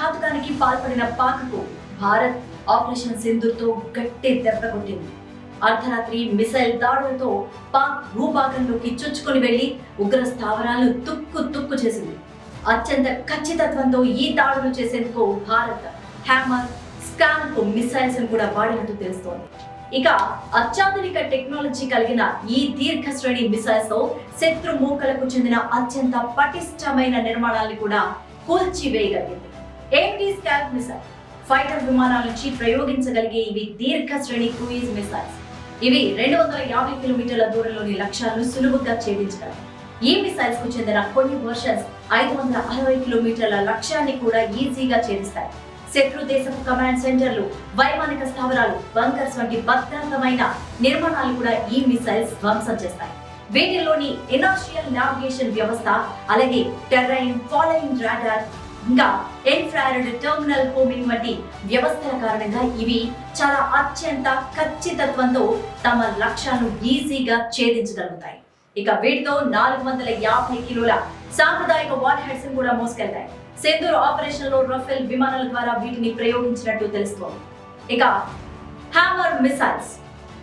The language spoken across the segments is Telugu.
ఘాతుకానికి పాల్పడిన పాక్కు భారత్ ఆపరేషన్ సింధూర్తో గట్టి దెబ్బ కొట్టింది. అర్ధరాత్రి మిసైల్ దాడులతో పాక్ భూభాగంలోకి చొచ్చుకొని వెళ్ళి ఉగ్ర స్థావరాలు తుక్కు తుక్కు చేసింది. అత్యంత ఖచ్చితత్వంతో ఈ దాడులు చేసేందుకు భారత్ హ్యామర్ స్కామ్ మిసైల్స్ కూడా వాడినట్టు తెలుస్తోంది. ఇక అత్యాధునిక టెక్నాలజీ కలిగిన ఈ దీర్ఘ శ్రేణి మిసైల్స్తో శత్రు మూకలకు చెందిన అత్యంత పటిష్టమైన నిర్మాణాన్ని కూడా కూల్చివేయగలిగింది. ఏంటి స్కాల్ప్ మిసైల్? ఫైటర్ విమానాల నుంచి ప్రయోగించగలిగే ఇవి దీర్ఘ శ్రేణి క్రూయిజ్ మిసైల్స్. ఇవి రెండు వందల యాభై కిలోమీటర్ల దూరంలోని లక్ష్యాలను సులువుగా ఛేదించగలవు. ఈ మిసైల్స్కు చెందిన కొన్ని వర్షన్స్ ఐదు వందల అరవై కిలోమీటర్ల లక్ష్యాన్ని కూడా ఈజీగా ఛేదిస్తాయి. శత్రు దేశపు కమాండ్ సెంటర్లు వైమానిక స్థావరాలు బంకర్స్ వంటి భద్రతమైన నిర్మాణాలు కూడా ఈ మిసైల్స్ ధ్వంసం చేస్తాయి. వీటిలోని ఇనర్షియల్ నావిగేషన్ వ్యవస్థ అలాగే టెర్రైన్ ఫాలోయింగ్ రాడార్ ఇంకా ఇన్ఫ్రారెడ్ టెర్మినల్ హోమింగ్ వంటి వ్యవస్థల కారణంగా ఇవి చాలా అత్యంత ఖచ్చితత్వంతో తమ లక్ష్యాలను ఈజీగా ఛేదించగలుగుతాయి. ఇక వీటితో నాలుగు వందల యాభై కిలోల సాంప్రదాయక వార్ హెడ్స్ కూడా మోసుకెళ్తాయి. సెందూర్ ఆపరేషన్లో రఫేల్ విమానాల ద్వారా వీటిని ప్రయోగించినట్టు తెలుస్తోంది. ఇక హ్యామర్ మిసైల్స్.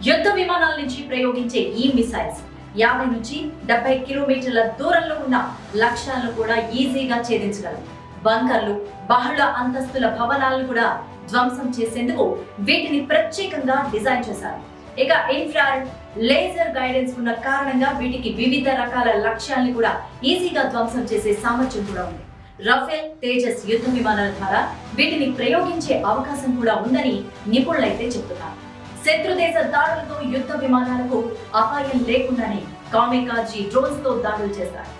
యుద్ధ విమానాల నుంచి ప్రయోగించే ఈ మిసైల్స్ యాభై నుంచి డెబ్బై కిలోమీటర్ల దూరంలో ఉన్న లక్ష్యాలను కూడా ఈజీగా ఛేదించగలవు. బంకర్లు బహుళ అంతస్తుల భవనాలను కూడా ధ్వంసం చేసేందుకు వీటిని ప్రత్యేకంగా డిజైన్ చేశారు. ఇక ఇన్ఫ్రారెడ్ లేజర్ గైడెన్స్ ఉన్న కారణంగా వీటికి వివిధ రకాల లక్ష్యాలను కూడా ఈజీగా ధ్వంసం చేసే సామర్థ్యం కూడా ఉంది. రఫేల్ తేజస్ యుద్ధ విమానాల ద్వారా వీటిని ప్రయోగించే అవకాశం కూడా ఉందని నిపుణులైతే చెప్తున్నారు శత్రుదేశ దాడులతో యుద్ధ విమానాలకు అపాయం లేకుండానే కామికాజీ డ్రోన్స్తో దాడులు చేశారు.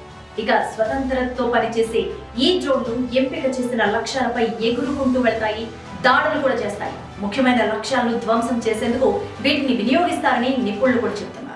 ఇక స్వతంత్రంతో పనిచేసే ఈ డ్రోన్లు ఎంపిక చేసిన లక్ష్యాలపై ఎగురుకుంటూ వెళ్తాయి దాడులు కూడా చేస్తాయి. ముఖ్యమైన లక్ష్యాలను ధ్వంసం చేసేందుకు వీటిని వినియోగిస్తారని నిపుణులు కూడా చెబుతున్నారు